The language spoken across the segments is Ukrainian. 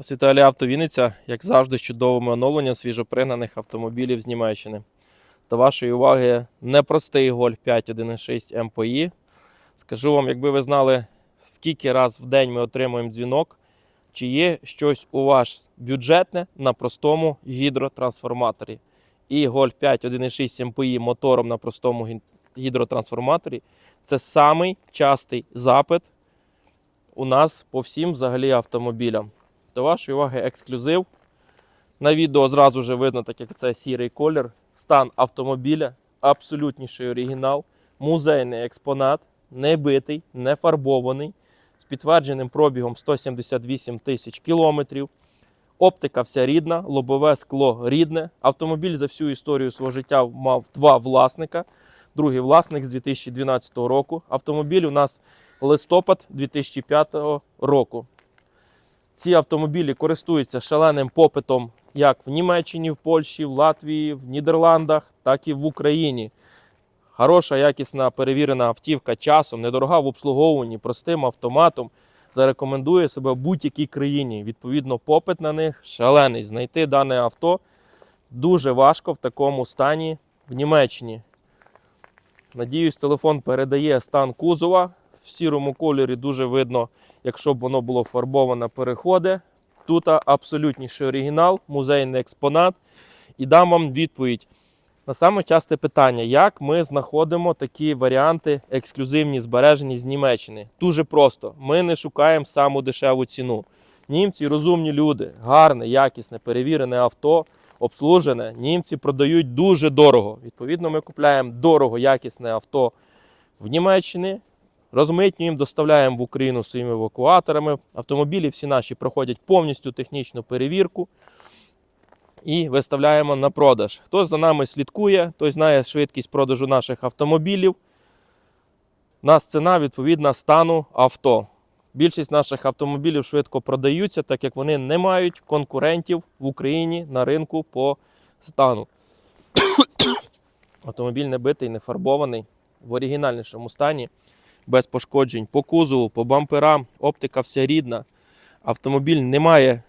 Світалі Авто Вінниця, як завжди, з чудовими оновленням свіжопригнаних автомобілів з Німеччини. До вашої уваги непростий Golf 5 1.6 MPI. Скажу вам, якби ви знали, скільки раз в день ми отримуємо дзвінок, чи є щось у вас бюджетне на простому гідротрансформаторі. І Golf 5 1.6 MPI мотором на простому гідротрансформаторі це самий частий запит у нас по всім взагалі автомобілям. До вашої уваги ексклюзив. На відео зразу вже видно, так як це сірий колір. Стан автомобіля, абсолютніший оригінал, музейний експонат, не битий, не фарбований, з підтвердженим пробігом 178 тисяч кілометрів. Оптика вся рідна, лобове скло рідне. Автомобіль за всю історію свого життя мав два власника. Другий власник з 2012 року. Автомобіль у нас листопад 2005 року. Ці автомобілі користуються шаленим попитом як в Німеччині, в Польщі, в Латвії, в Нідерландах, так і в Україні. Хороша, якісна перевірена автівка часом, недорога в обслуговуванні, простим автоматом. Зарекомендує себе в будь-якій країні. Відповідно, попит на них шалений. Знайти дане авто дуже важко в такому стані в Німеччині. Надіюсь, телефон передає стан кузова. В сірому кольорі дуже видно, якщо б воно було фарбоване, переходи. Тут абсолютніший оригінал, музейний експонат. І дам вам відповідь на саме часте питання, як ми знаходимо такі варіанти ексклюзивні збережені з Німеччини. Дуже просто. Ми не шукаємо саму дешеву ціну. Німці розумні люди, гарне, якісне, перевірене авто, обслужене. Німці продають дуже дорого. Відповідно, ми купляємо дорого, якісне авто в Німеччині. Розмитнюємо, доставляємо в Україну своїми евакуаторами. Автомобілі всі наші проходять повністю технічну перевірку і виставляємо на продаж. Хто за нами слідкує, той знає швидкість продажу наших автомобілів. У нас ціна відповідна стану авто. Більшість наших автомобілів швидко продаються, так як вони не мають конкурентів в Україні на ринку по стану. Автомобіль не битий, не фарбований в оригінальнішому стані без пошкоджень по кузову, по бамперам, оптика вся рідна. Автомобіль не має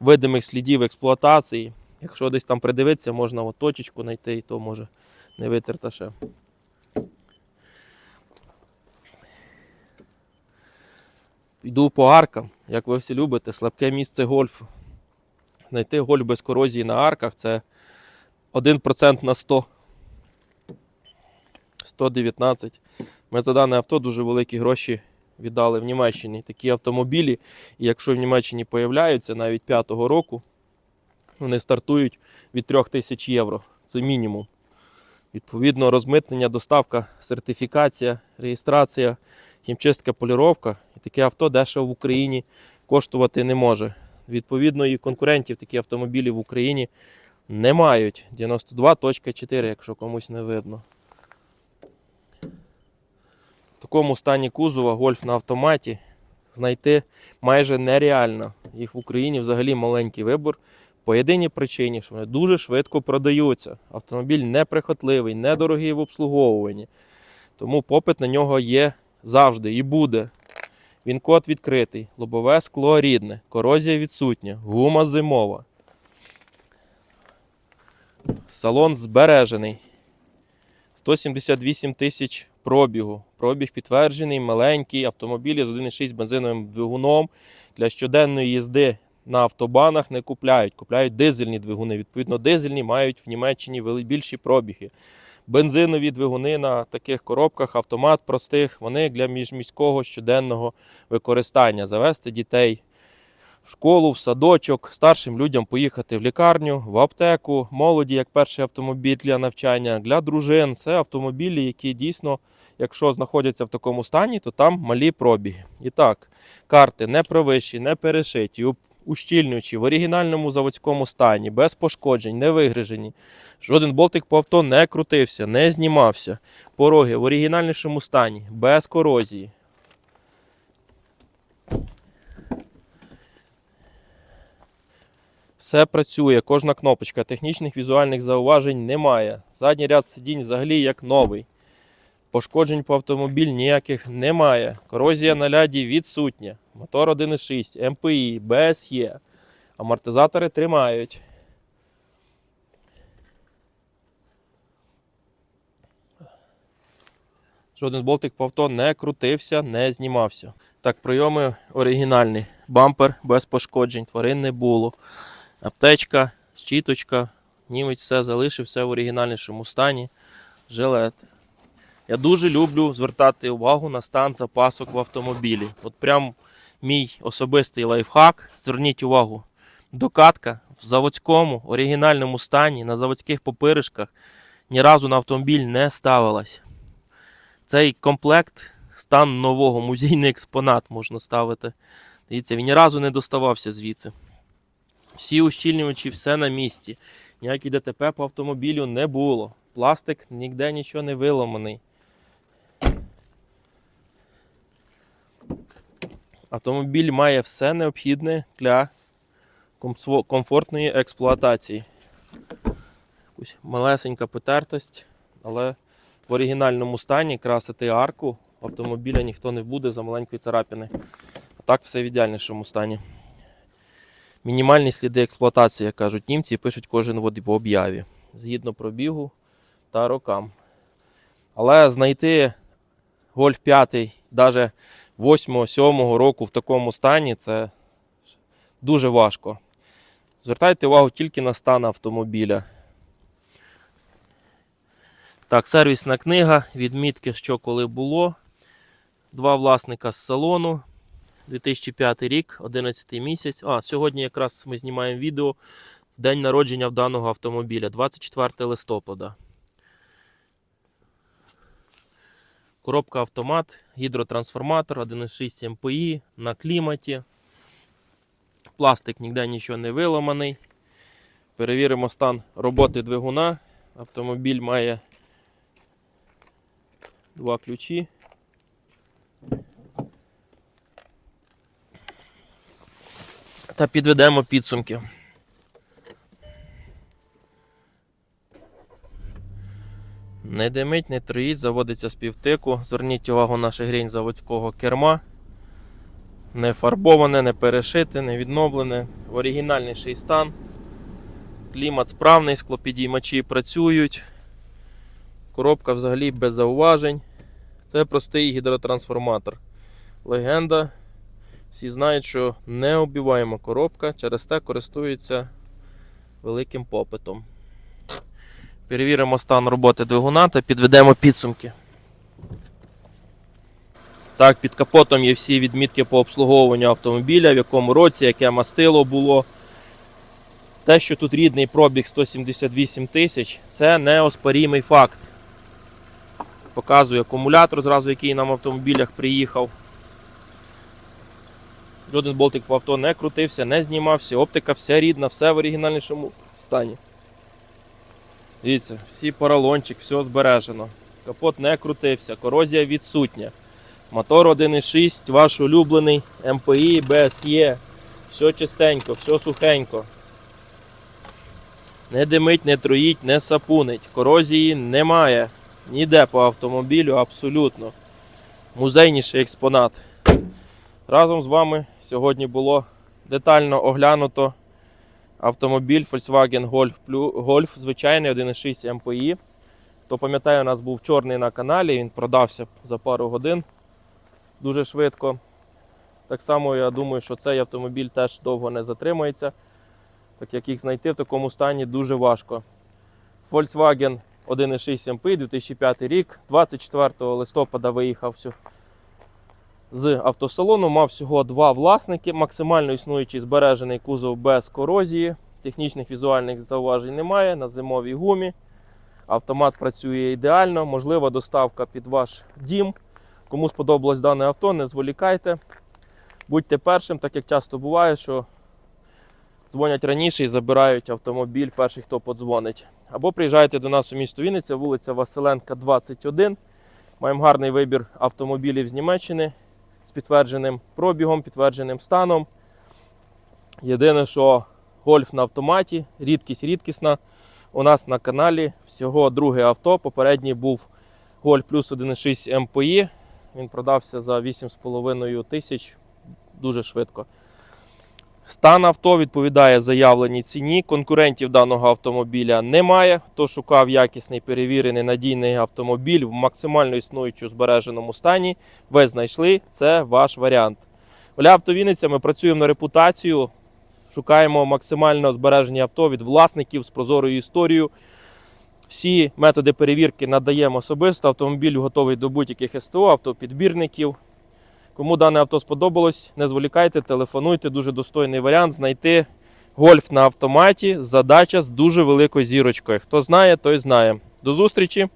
видимих слідів експлуатації. Якщо десь там придивитися, можна от точечку знайти, і то може не витерта ще. Йду по аркам, як ви всі любите, слабке місце гольфу. Знайти гольф без корозії на арках це 1% на 100. 119. Ми за дане авто дуже великі гроші віддали в Німеччині. Такі автомобілі, і якщо в Німеччині появляються навіть 5-го року, вони стартують від 3 тисяч євро. Це мінімум. Відповідно, розмитнення, доставка, сертифікація, реєстрація, хімчистка, поліровка. І таке авто дешево в Україні коштувати не може. Відповідно, і конкурентів такі автомобілі в Україні не мають. 92.4, якщо комусь не видно. В такому стані кузова гольф на автоматі знайти майже нереально. Їх в Україні взагалі маленький вибор. По єдиній причині, що вони дуже швидко продаються. Автомобіль неприхотливий, недорогий в обслуговуванні. Тому попит на нього є завжди і буде. Він код відкритий, лобове скло рідне, корозія відсутня, гума зимова. Салон збережений. 178 тисяч пробігу. Пробіг підтверджений, маленький, автомобілі з 1,6 бензиновим двигуном. Для щоденної їзди на автобанах не купляють. Купляють дизельні двигуни. Відповідно, дизельні мають в Німеччині більші пробіги. Бензинові двигуни на таких коробках, автомат простих, вони для міжміського щоденного використання. Завести дітей в школу, в садочок, старшим людям поїхати в лікарню, в аптеку, молоді як перший автомобіль для навчання, для дружин. Це автомобілі, які дійсно, якщо знаходяться в такому стані, то там малі пробіги. І так, карти не провищі, не перешиті, ущільнюючі, в оригінальному заводському стані, без пошкоджень, не вигрижені. Жоден болтик по авто не крутився, не знімався. Пороги в оригінальнішому стані, без корозії. Все працює, кожна кнопочка, технічних візуальних зауважень немає. Задній ряд сидінь взагалі як новий. Пошкоджень по автомобіль ніяких немає. Корозія на ляді відсутня. Мотор 1.6, МПІ, БСЄ. Амортизатори тримають. Жоден болтик по авто не крутився, не знімався. Так, прийоми оригінальні. Бампер без пошкоджень, тварин не було. Аптечка, щіточка, німець все залишив, все в оригінальнішому стані. Жилет. Я дуже люблю звертати увагу на стан запасок в автомобілі. От прям мій особистий лайфхак. Зверніть увагу. Докатка в заводському оригінальному стані на заводських попиришках ні разу на автомобіль не ставилась. Цей комплект стан нового, музейний експонат можна ставити. Дивіться, він ні разу не доставався звідси. Всі ущільнювачі, все на місці. Ніяких ДТП по автомобілю не було. Пластик ніде нічого не виламаний. Автомобіль має все необхідне для комфортної експлуатації. Якусь малесенька потертость, але в оригінальному стані красити арку автомобіля ніхто не буде за маленької царапини. А так все в ідеальнішому стані. Мінімальні сліди експлуатації, як кажуть німці, пишуть кожен в в об'яві. Згідно пробігу та рокам. Але знайти Гольф 5, навіть 8-7 року в такому стані, це дуже важко. Звертайте увагу тільки на стан автомобіля. Так, сервісна книга, відмітки, що коли було. Два власника з салону. 2005 рік, 11 місяць. А, сьогодні якраз ми знімаємо відео в день народження в даного автомобіля, 24 листопада. Коробка автомат, гідротрансформатор, 1,6 МПІ на кліматі. Пластик ніде нічого не виламаний. Перевіримо стан роботи двигуна. Автомобіль має два ключі. Та підведемо підсумки. Не димить, не троїть, заводиться з півтику. Зверніть увагу на шигрінь заводського керма. Не фарбоване, не перешите, не відновлене. В оригінальніший стан. Клімат справний, склопідіймачі працюють. Коробка взагалі без зауважень. Це простий гідротрансформатор. Легенда. Всі знають, що необіваєма коробка, через те користується великим попитом. Перевіримо стан роботи двигуна та підведемо підсумки. Так, під капотом є всі відмітки по обслуговуванню автомобіля, в якому році, яке мастило було. Те, що тут рідний пробіг 178 тисяч, це неоспорімий факт. Показую акумулятор, зразу який нам в автомобілях приїхав. Жоден болтик по авто не крутився, не знімався, оптика вся рідна, все в оригінальнішому стані. Дивіться, всі поролончик, все збережено. Капот не крутився, корозія відсутня. Мотор 1.6, ваш улюблений МПІ, БСЄ. Все чистенько, все сухенько. Не димить, не троїть, не сапунить. Корозії немає. Ніде по автомобілю абсолютно. Музейніший експонат. Разом з вами сьогодні було детально оглянуто автомобіль Volkswagen Golf, Golf звичайний 1.6 MPI. Хто пам'ятає, у нас був чорний на каналі, він продався за пару годин дуже швидко. Так само я думаю, що цей автомобіль теж довго не затримається, так як їх знайти в такому стані дуже важко. Volkswagen 1.6 MPI 2005 рік, 24 листопада виїхав всю- з автосалону, мав всього два власники, максимально існуючий збережений кузов без корозії, технічних візуальних зауважень немає, на зимовій гумі. Автомат працює ідеально, можлива доставка під ваш дім. Кому сподобалось дане авто, не зволікайте. Будьте першим, так як часто буває, що дзвонять раніше і забирають автомобіль перший, хто подзвонить. Або приїжджайте до нас у місто Вінниця, вулиця Василенка, 21. Маємо гарний вибір автомобілів з Німеччини підтвердженим пробігом, підтвердженим станом. Єдине, що гольф на автоматі, рідкість рідкісна. У нас на каналі всього друге авто. Попередній був Гольф плюс 1.6 МПІ. Він продався за 8,5 тисяч дуже швидко. Стан авто відповідає заявленій ціні. Конкурентів даного автомобіля немає. Хто шукав якісний, перевірений, надійний автомобіль в максимально існуючому збереженому стані, ви знайшли. Це ваш варіант. Оля Автовіниця, ми працюємо на репутацію, шукаємо максимально збережені авто від власників з прозорою історією. Всі методи перевірки надаємо особисто. Автомобіль готовий до будь-яких СТО, автопідбірників. Кому дане авто сподобалось, не зволікайте, телефонуйте. Дуже достойний варіант знайти гольф на автоматі. Задача з дуже великою зірочкою. Хто знає, той знає. До зустрічі!